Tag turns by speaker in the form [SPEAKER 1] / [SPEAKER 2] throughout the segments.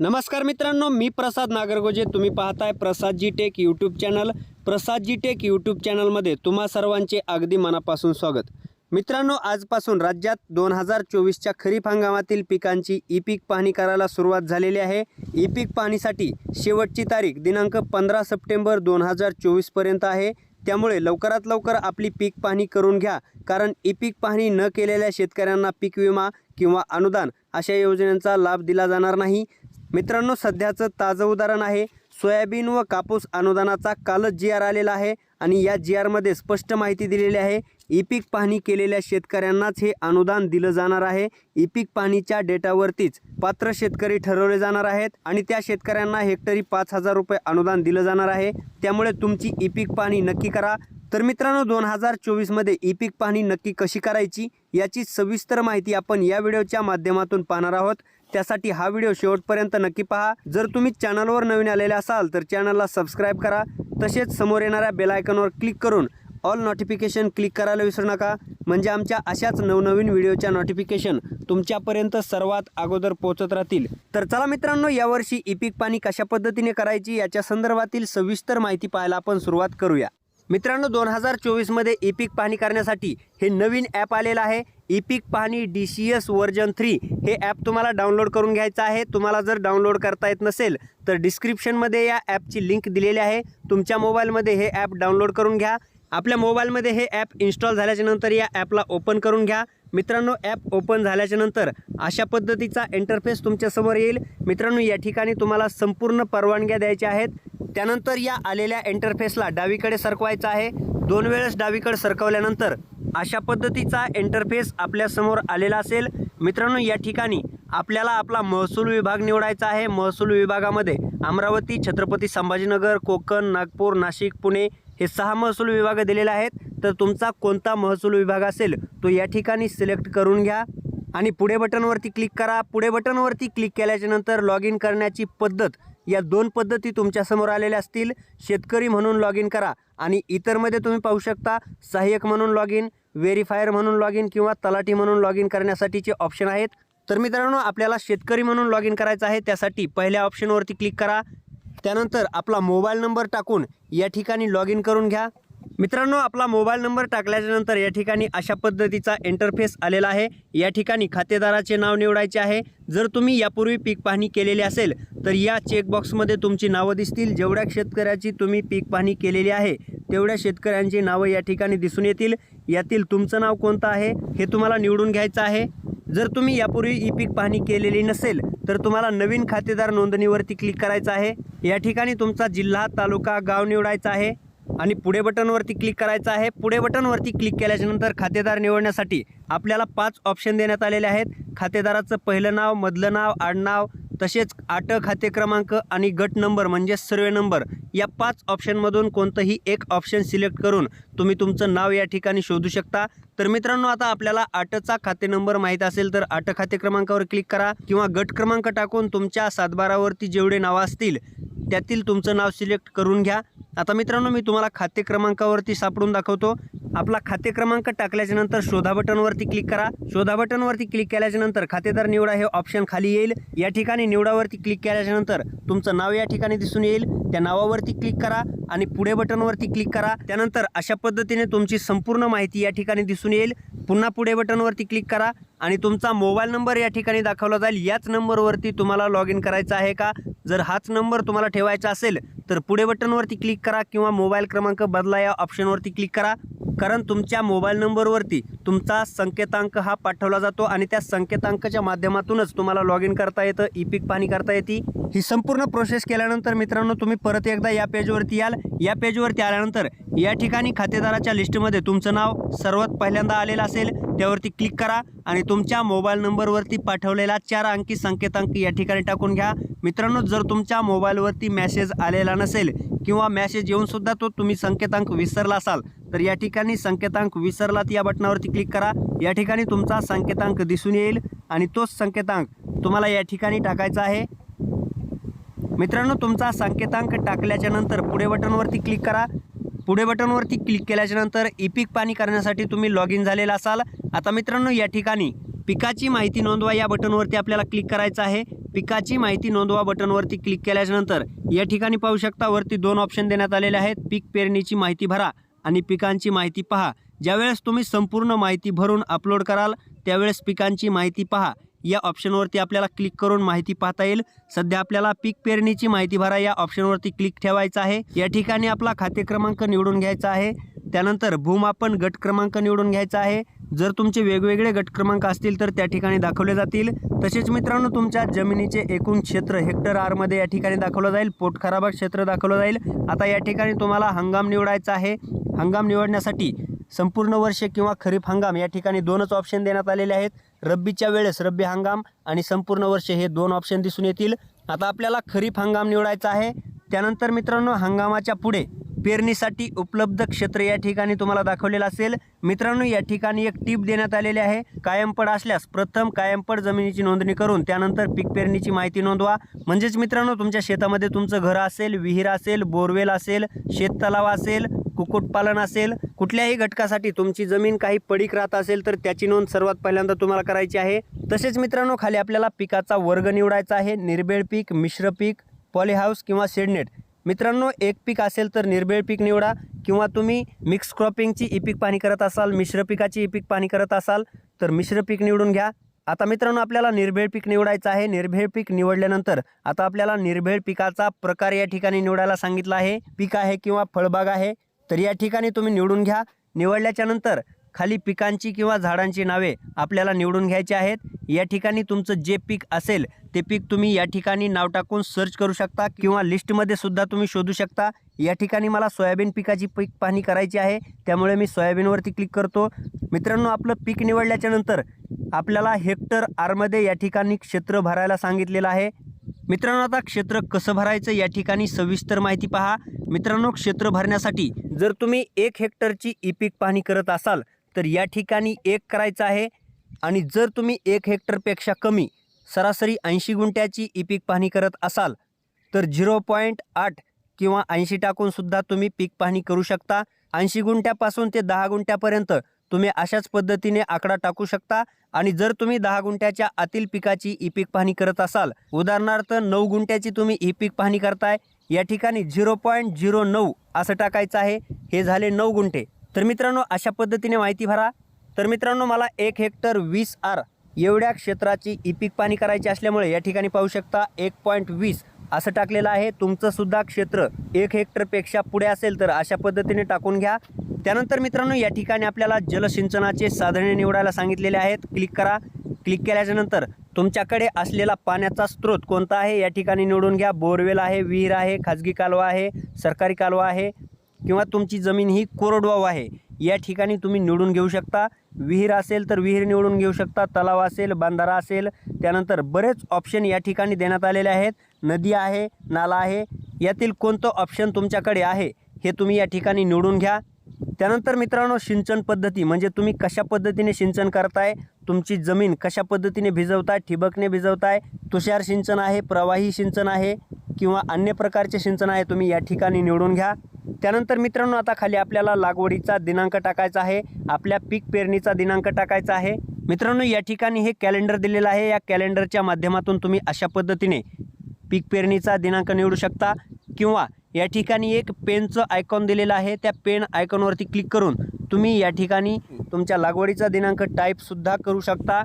[SPEAKER 1] नमस्कार मित्रांनो मी प्रसाद नागरगोजे. तुम्ही पाहताय Prasadji tech YouTube channel Prasad ji tech YouTube चॅनलमध्ये तुम्हा सर्वांचे अगदी मनापासून स्वागत. मित्रांनो आजपासून राज्यात दोन हजार चोवीसच्या खरीप हंगामातील पिकांची ई पीक पाहणी करायला सुरुवात झालेली आहे. ई पीक पाहणीसाठी शेवटची तारीख दिनांक पंधरा सप्टेंबर दोन हजार चोवीसपर्यंत आहे. त्यामुळे लवकरात लवकर आपली पीक पाहणी करून घ्या. कारण ई पीक पाहणी न केलेल्या शेतकऱ्यांना पीक विमा किंवा अनुदान अशा योजनांचा लाभ दिला जाणार नाही. मित्रांनो सध्याचं ताजं उदाहरण आहे सोयाबीन व कापूस अनुदानाचा कालच जी आर आलेला आहे आणि या जी आरमध्ये स्पष्ट माहिती दिलेली आहे ई पीक पाहणी केलेल्या शेतकऱ्यांनाच हे अनुदान दिलं जाणार आहे. ई पीक पाहणीच्या डेटावरतीच पात्र शेतकरी ठरवले जाणार आहेत आणि त्या शेतकऱ्यांना हेक्टरी पाच हजार रुपये अनुदान दिलं जाणार आहे. त्यामुळे तुमची ई पीक पाहणी नक्की करा. तर मित्रांनो दोन हजार चोवीसमध्ये ई पीक पाहणी नक्की कशी करायची याची सविस्तर माहिती आपण या व्हिडिओच्या माध्यमातून पाहणार आहोत. त्यासाठी हा व्हिडिओ शेवटपर्यंत नक्की पहा. जर तुम्ही चॅनलवर नवीन आलेले असाल तर चॅनलला सबस्क्राईब करा. तसेच समोर येणाऱ्या बेलायकनवर क्लिक करून ऑल नोटिफिकेशन क्लिक करायला विसरू नका. म्हणजे आमच्या अशाच नवनवीन व्हिडिओच्या नोटिफिकेशन तुमच्यापर्यंत सर्वात अगोदर पोहोचत राहतील. तर चला मित्रांनो यावर्षी ई पीक पाणी कशा पद्धतीने करायची याच्या संदर्भातील सविस्तर माहिती पाहायला आपण सुरुवात करूया. मित्रांनो दोन हजार चोवीसमध्ये ई पीक पाहणी करण्यासाठी हे नवीन ॲप आलेलं आहे. ई पीक पाहणी D C S version three हे ॲप तुम्हाला डाउनलोड करून घ्यायचं आहे. तुम्हाला जर डाउनलोड करता येत नसेल तर डिस्क्रिप्शनमध्ये या ॲपची लिंक दिलेली आहे. तुमच्या मोबाईलमध्ये हे ॲप डाउनलोड करून घ्या. आपल्या मोबाईलमध्ये हे ॲप इन्स्टॉल झाल्याच्यानंतर या ॲपला ओपन करून घ्या. मित्रांनो ॲप ओपन झाल्याच्यानंतर अशा पद्धतीचा इंटरफेस तुमच्यासमोर येईल. मित्रांनो या ठिकाणी तुम्हाला संपूर्ण परवानग्या द्यायच्या आहेत. त्यानंतर या आलेल्या इंटरफेसला डावीकडे सरकवायचं आहे. दोन वेळेस डावीकडे सरकवल्यानंतर अशा पद्धतीचा इंटरफेस आपल्यासमोर आलेला असेल. मित्रांनो या ठिकाणी आपल्याला आपला महसूल विभाग निवडायचा आहे. महसूल विभागामध्ये अमरावती छत्रपती संभाजीनगर कोकण नागपूर नाशिक पुणे हे सहा महसूल विभाग दिलेले आहेत. तर तुमचा कोणता महसूल विभाग असेल तो या ठिकाणी सिलेक्ट करून घ्या. आणि पुढे बटनवरती क्लिक करा. पुढे बटनवरती क्लिक केल्याच्यानंतर लॉग इन करण्याची पद्धत या दोन पद्धती तुमच्यासमोर आलेल्या असतील. शेतकरी म्हणून लॉग इन करा आणि इतरमध्ये तुम्ही पाहू शकता सहाय्यक म्हणून लॉग इन व्हेरीफायर म्हणून लॉग इन किंवा तलाठी म्हणून लॉग इन करण्यासाठीचे ऑप्शन आहेत. तर मित्रांनो आपल्याला शेतकरी म्हणून लॉग इन करायचं आहे त्यासाठी पहिल्या ऑप्शनवरती क्लिक करा. त्यानंतर आपला मोबाईल नंबर टाकून या ठिकाणी लॉग इन करून घ्या. मित्रांनो आपला मोबाईल नंबर टाकल्याच्यानंतर या ठिकाणी अशा पद्धतीचा इंटरफेस आलेला आहे. या ठिकाणी खातेदाराचे नाव निवडायचे आहे. जर तुम्ही यापूर्वी पीक पाहणी केलेली असेल तर या चेकबॉक्समध्ये तुमची नावं दिसतील. जेवढ्या शेतकऱ्याची तुम्ही पीक पाहणी केलेली आहे तेवढ्या शेतकऱ्यांची नावं या ठिकाणी दिसून येतील. यातील तुमचं नाव कोणतं आहे हे तुम्हाला निवडून घ्यायचं आहे. जर तुम्ही यापूर्वी ई पीक पाहणी केलेली नसेल तर तुम्हाला नवीन खातेदार नोंदणीवरती क्लिक करायचं आहे. या ठिकाणी तुमचा जिल्हा तालुका गाव निवडायचा आहे. आणि पुढे बटनवरती क्लिक करायचं आहे. पुढे बटनवरती क्लिक केल्याच्यानंतर खातेदार निवडण्यासाठी आपल्याला पाच ऑप्शन देण्यात आलेले आहेत. खातेदाराचं पहिलं नाव मधलं नाव आडनाव तसेच आट खाते क्रमांक आणि गट नंबर म्हणजे सर्वे नंबर. या पाच ऑप्शनमधून कोणतंही एक ऑप्शन सिलेक्ट करून तुम्ही तुमचं नाव या ठिकाणी शोधू शकता. तर मित्रांनो आता आपल्याला आटचा खाते नंबर माहीत असेल तर आट खाते क्रमांकावर क्लिक करा किंवा गट क्रमांक टाकून तुमच्या सातबारावरती जेवढे नावं असतील त्यातील तुमचं नाव सिलेक्ट करून घ्या. आता मित्रांनो मी तुम्हाला खाते क्रमांकावरती सापडून दाखवतो. आपला खाते क्रमांक टाकल्याच्यानंतर शोधा बटनवरती क्लिक करा. शोधा बटनवरती क्लिक केल्याच्यानंतर खातेदार निवडा हे ऑप्शन खाली येईल. या ठिकाणी निवडावरती क्लिक केल्याच्यानंतर तुमचं नाव या ठिकाणी दिसून येईल. त्या नावावरती क्लिक करा आणि पुढे बटनवरती क्लिक करा. त्यानंतर अशा पद्धतीने तुमची संपूर्ण माहिती या ठिकाणी दिसून येईल. पुन्हा पुढे बटनवरती क्लिक करा आणि तुमचा मोबाईल नंबर या ठिकाणी दाखवला जाईल. याच नंबरवरती तुम्हाला लॉग इन करायचं आहे का? जर हाच नंबर तुम्हाला ठेवायचा असेल तर पुढे बटनवरती क्लिक करा किंवा मोबाईल क्रमांक बदला या ऑप्शनवरती क्लिक करा. कारण तुमच्या मोबाईल नंबरवरती तुमचा संकेतांक हा पाठवला जातो आणि त्या संकेतांकाच्या माध्यमातूनच तुम्हाला लॉग इन करता येतं ई पिक पाहणी करता येते. ही संपूर्ण प्रोसेस केल्यानंतर मित्रांनो तुम्ही परत एकदा या पेजवरती याल. या पेजवरती आल्यानंतर या ठिकाणी खातेदाराच्या लिस्टमध्ये तुमचं नाव सर्वात पहिल्यांदा आलेलं असेल त्यावरती क्लिक करा आणि तुमच्या मोबाईल नंबरवरती पाठवलेला चार अंकी संकेतांक या ठिकाणी टाकून घ्या. मित्रांनो जर तुमच्या मोबाईलवरती मॅसेज आलेला नसेल किंवा मॅसेज येऊनसुद्धा तो तुम्ही संकेतांक विसरला असाल तर या ठिकाणी संकेतांक विसरलात या बटनावरती क्लिक करा. या ठिकाणी तुमचा संकेतांक दिसून येईल आणि तोच संकेतांक तुम्हाला या ठिकाणी टाकायचा आहे. मित्रांनो तुमचा संकेतांक टाकल्याच्या नंतर पुढे बटनवरती क्लिक करा. पुढे बटनवरती क्लिक केल्याच्यानंतर ई पाणी करण्यासाठी तुम्ही लॉग इन झालेला असाल. आता मित्रांनो या ठिकाणी पिकाची माहिती नोंदवा या बटनवरती आपल्याला क्लिक करायचं आहे. पिकाची माहिती नोंदवा बटनवरती क्लिक केल्याच्यानंतर या ठिकाणी पाहू शकता वरती दोन ऑप्शन देण्यात आलेले आहेत. पीक पेरणीची माहिती भरा आणि पिकांची माहिती पहा. ज्यावेळेस तुम्ही संपूर्ण माहिती भरून अपलोड कराल त्यावेळेस पिकांची माहिती पहा. या ऑप्शनवरती आपल्याला क्लिक करून माहिती पाहता येईल. सध्या आपल्याला पीक पेरणीची माहिती भरा या ऑप्शनवरती क्लिक ठेवायचं आहे. या ठिकाणी आपला खाते क्रमांक निवडून घ्यायचा आहे. त्यानंतर भूमापन गट क्रमांक निवडून घ्यायचा आहे. जर तुमचे वेगवेगळे गट क्रमांक असतील तर त्या ठिकाणी दाखवले जातील. तसेच मित्रांनो तुमच्या जमिनीचे एकूण क्षेत्र हेक्टर आरमध्ये या ठिकाणी दाखवलं जाईल. पोटखराबा क्षेत्र दाखवलं जाईल. आता या ठिकाणी तुम्हाला हंगाम निवडायचा आहे. हंगाम निवडण्यासाठी संपूर्ण वर्ष किंवा खरीप हंगाम या ठिकाणी दोनच ऑप्शन देण्यात आलेले आहेत. रब्बीच्या वेळेस रब्बी हंगाम आणि संपूर्ण वर्ष हे दोन ऑप्शन दिसून येतील. आता आपल्याला खरीप हंगाम निवडायचा आहे. त्यानंतर मित्रांनो हंगामाच्या पुढे पेरणीसाठी उपलब्ध क्षेत्र या ठिकाणी तुम्हाला दाखवलेलं असेल. मित्रांनो या ठिकाणी एक टीप देण्यात आलेली आहे. कायमपड असल्यास प्रथम कायमपड जमिनीची नोंदणी करून त्यानंतर पीक पेरणीची माहिती नोंदवा. म्हणजेच मित्रांनो तुमच्या शेतामध्ये तुमचं घर असेल विहीर असेल बोरवेल असेल शेततलाव असेल कुक्कुटपालन असेल कुठल्याही घटकासाठी तुमची जमीन काही पडीक राहत असेल तर त्याची नोंद सर्वात पहिल्यांदा तुम्हाला करायची आहे. तसेच मित्रांनो खाली आपल्याला पिकाचा वर्ग निवडायचा आहे. निर्बेळ पीक मिश्र पीक पॉलीहाऊस किंवा शेडनेट मित्रांनो एक पीक असेल तर निर्बेळ पीक निवडा किंवा तुम्ही मिक्स क्रॉपिंगची ई पीक पाणी करत असाल मिश्र पिकाची ई पीक पाणी करत असाल तर मिश्र पीक निवडून घ्या. आता मित्रांनो आपल्याला निर्भेळ पीक निवडायचं आहे. निर्भेळ पीक निवडल्यानंतर आता आपल्याला निर्भेळ पिकाचा प्रकार या ठिकाणी निवडायला सांगितला आहे. पीक आहे किंवा फळबाग आहे. तर या ठिकाणी तुम्ही निवडून घ्या. निवडल्याच्यानंतर खाली पिकांची किंवा झाडांची नावे आपल्याला निवडून घ्यायची आहेत. या ठिकाणी तुमचं जे पीक असेल ते पीक तुम्ही या ठिकाणी नाव टाकून सर्च करू शकता किंवा लिस्टमध्ये सुद्धा तुम्ही शोधू शकता. या ठिकाणी मला सोयाबीन पिकाची पीक पाहणी करायची आहे. त्यामुळे मी सोयाबीनवरती क्लिक करतो. मित्रांनो आपलं पीक निवडल्याच्यानंतर आपल्याला हेक्टर आरमध्ये या ठिकाणी क्षेत्र भरायला सांगितलेलं आहे. मित्रांनो आता क्षेत्र कसं भरायचं या ठिकाणी सविस्तर माहिती पहा. मित्रांनो क्षेत्र भरण्यासाठी जर तुम्ही एक हेक्टरची ई पीक पाहणी करत असाल तर या ठिकाणी एक करायचं आहे. आणि जर तुम्ही एक हेक्टरपेक्षा कमी सरासरी ऐंशी गुंठ्याची ई पीक पाहणी करत असाल तर झिरो पॉईंट आठ किंवा ऐंशी टाकूनसुद्धा तुम्ही पीक पाहणी करू शकता. ऐंशी गुंठ्यापासून ते दहा गुंठ्यापर्यंत तुम्ही अशाच पद्धतीने आकडा टाकू शकता आणि जर तुम्ही दहा गुंठ्याच्या आतील पिकाची ई पीक पाहणी करत असाल उदाहरणार्थ नऊ गुंठ्याची तुम्ही ई पीक पाहणी करताय या ठिकाणी झिरो पॉईंट झिरो नऊ असं टाकायचं आहे. हे झाले नऊ गुंठे. तर मित्रांनो अशा पद्धतीने माहिती भरा. तर मित्रांनो मला एक हेक्टर वीस आर एवढ्या क्षेत्राची ई पीक पाणी करायची असल्यामुळे या ठिकाणी पाहू शकता एक पॉईंट वीस असं टाकलेलं आहे. तुमचं सुद्धा क्षेत्र एक हेक्टरपेक्षा पुढे असेल तर अशा पद्धतीने टाकून घ्या. त्यानंतर मित्रांनो या ठिकाणी आपल्याला जलसिंचनाचे साधने निवडायला सांगितलेले आहेत. क्लिक करा. क्लिक केल्याच्यानंतर तुमच्याकडे असलेला पाण्याचा स्रोत कोणता आहे? या ठिकाणी निवडून घ्या. बोरवेल आहे विहीर आहे खाजगी कालवा आहे सरकारी कालवा आहे किंवा तुमची जमीन ही कोरडवाहू आहे. या ठिकाणी तुम्ही निवडून घेऊ शकता. विहीर असेल तर विहीर निवडून घेऊ शकता. तलाव असेल बांधारा असेल. त्यानंतर बरेच ऑप्शन या ठिकाणी देण्यात आलेले आहेत. नदी आहे नाला आहे यातील कोणतं ऑप्शन तुमच्याकडे आहे हे तुम्ही या ठिकाणी निवडून घ्या. त्यानंतर मित्रांनो सिंचन पद्धती म्हणजे तुम्ही कशा पद्धतीने सिंचन करताय तुमची जमीन कशा पद्धतीने भिजवताय ठिबकने भिजवताय तुषार सिंचन आहे प्रवाही सिंचन आहे किंवा अन्य प्रकारचे सिंचन आहे तुम्ही या ठिकाणी निवडून घ्या. त्यानंतर मित्रांनो आता खाली आपल्याला लागवडीचा दिनांक टाकायचा आहे आपल्या पीक पेरणीचा दिनांक टाकायचा आहे. मित्रांनो या ठिकाणी हे कॅलेंडर दिलेलं आहे या कॅलेंडरच्या माध्यमातून तुम्ही अशा पद्धतीने पीक पेरणीचा दिनांक निवडू शकता किंवा या ठिकाणी एक पेनचं आयकॉन दिलेलं आहे. त्या पेन आयकॉनवरती क्लिक करून तुम्ही या ठिकाणी तुमच्या लागवडीचा दिनांक टाईपसुद्धा करू शकता.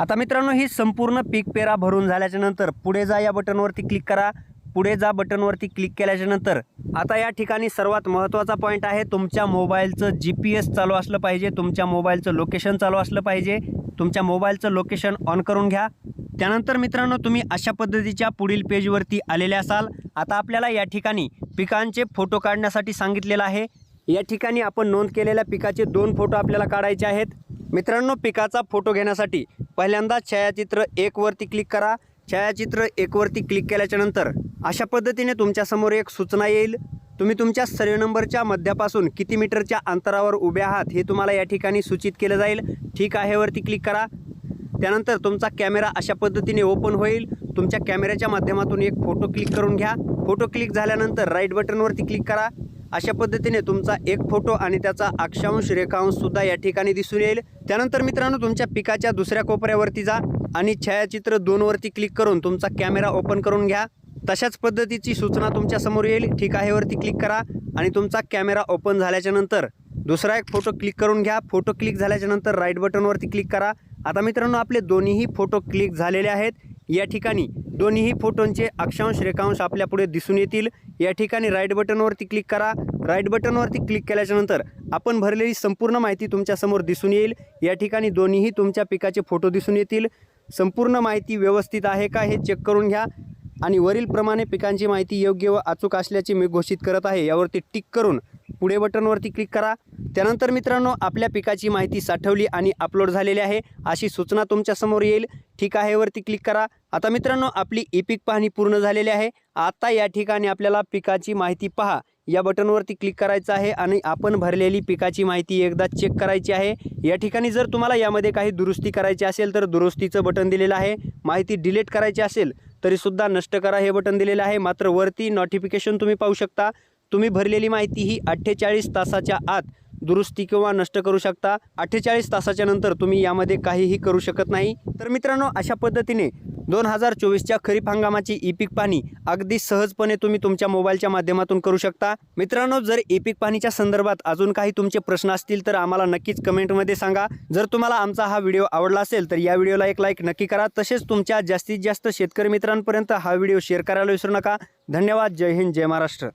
[SPEAKER 1] आता मित्रांनो ही संपूर्ण पीक पेरा भरून झाल्याच्यानंतर पुढे जा या बटनवरती क्लिक करा. पुढे जा बटनवरती क्लिक केल्याच्यानंतर आता या ठिकाणी सर्वात महत्त्वाचा पॉईंट आहे तुमच्या मोबाईलचं जी पी एस चालू असलं पाहिजे तुमच्या मोबाईलचं लोकेशन चालू असलं पाहिजे. तुमच्या मोबाईलचं लोकेशन ऑन करून घ्या. त्यानंतर मित्रांनो तुम्ही अशा पद्धतीच्या पुढील पेजवरती आलेले असाल. आता आपल्याला या ठिकाणी पिकांचे फोटो काढण्यासाठी सांगितलेलं आहे. या ठिकाणी आपण नोंद केलेल्या पिकाचे दोन फोटो आपल्याला काढायचे आहेत. मित्रांनो पिकाचा फोटो घेण्यासाठी पहिल्यांदा छायाचित्र एकवरती क्लिक करा. छायाचित्र एकवरती क्लिक केल्याच्यानंतर अशा पद्धतीने तुमच्यासमोर एक सूचना येईल. तुम्ही तुमच्या सर्व नंबरच्या मध्यापासून किती मीटरच्या अंतरावर उभे आहात हे तुम्हाला या ठिकाणी सूचित केलं जाईल. ठीक आहे वरती क्लिक करा. त्यानंतर तुमचा कॅमेरा अशा पद्धतीने ओपन होईल. तुमच्या कॅमेऱ्याच्या माध्यमातून एक फोटो क्लिक करून घ्या. फोटो क्लिक झाल्यानंतर राईट बटनवरती क्लिक करा. अशा पद्धतीने तुमचा एक फोटो आणि त्याचा अक्षांश रेखांशसुद्धा या ठिकाणी दिसून येईल. त्यानंतर मित्रांनो तुमच्या पिकाच्या दुसऱ्या कोपऱ्यावरती जा आणि छायाचित्र दोनवरती क्लिक करून तुमचा कॅमेरा ओपन करून घ्या. तशाच पद्धतीची सूचना तुमच्यासमोर येईल. ठीक आहेवरती क्लिक करा आणि तुमचा कॅमेरा ओपन झाल्याच्यानंतर दुसरा एक फोटो क्लिक करून घ्या. फोटो क्लिक झाल्याच्यानंतर राईट बटनवरती क्लिक करा. आता मित्रांनो आपले दोन्हीही फोटो क्लिक झालेले आहेत. या ठिकाणी दोन्हीही फोटोंचे अक्षांश रेखांश आपल्या पुढे दिसून येतील. या ठिकाणी राईट बटनवरती क्लिक करा. राईट बटनवरती क्लिक केल्याच्यानंतर आपण भरलेली संपूर्ण माहिती तुमच्यासमोर दिसून येईल. या ठिकाणी दोन्हीही तुमच्या पिकाचे फोटो दिसून येतील. संपूर्ण माहिती व्यवस्थित आहे का हे चेक करून घ्या. आणि वरीलप्रमाणे पिकांची माहिती योग्य व अचूक असल्याचे मी घोषित करत आहे. यावरती टिक करून पुढे बटनवरती क्लिक करा. त्यानंतर मित्रांनो आपल्या पिकाची माहिती साठवली आणि अपलोड झालेली आहे. अशी सूचना तुमच्यासमोर येईल. ठीक आहे वरती क्लिक करा. आता मित्रांनो आपली ई पीक पाहणी पूर्ण झालेली आहे. आता या ठिकाणी आपल्याला पिकाची माहिती पहा. या बटनवरती क्लिक करायचं आहे आणि आपण भरलेली पिकाची माहिती एकदा चेक करायची आहे. या ठिकाणी जर तुम्हाला यामध्ये काही दुरुस्ती करायची असेल तर दुरुस्तीचं बटन दिलेलं आहे. माहिती डिलीट करायची असेल तरीसुद्धा नष्ट करा हे बटन दिलेलं आहे. मात्र वरती नोटिफिकेशन तुम्ही पाहू शकता. तुम्ही भरलेली माहिती ही अठ्ठेचाळीस तासाच्या आत दुरुस्ती किंवा नष्ट करू शकता. अठ्ठेचाळीस तासाच्या नंतर तुम्ही यामध्ये काहीही करू शकत नाही. तर मित्रांनो अशा पद्धतीने दोन हजार चोवीसच्या खरीप हंगामाची ई पीक पाहणी अगदी सहजपणे तुम्ही तुमच्या मोबाईलच्या माध्यमातून करू शकता. मित्रांनो जर ई पीक पाहणीच्या संदर्भात अजून काही तुमचे प्रश्न असतील तर आम्हाला नक्कीच कमेंटमध्ये सांगा. जर तुम्हाला आमचा हा व्हिडिओ आवडला असेल तर या व्हिडिओला एक लाईक नक्की करा. तसेच तुमच्या जास्तीत जास्त शेतकरी मित्रांपर्यंत हा व्हिडिओ शेअर करायला विसरू नका. धन्यवाद. जय हिंद. जय महाराष्ट्र.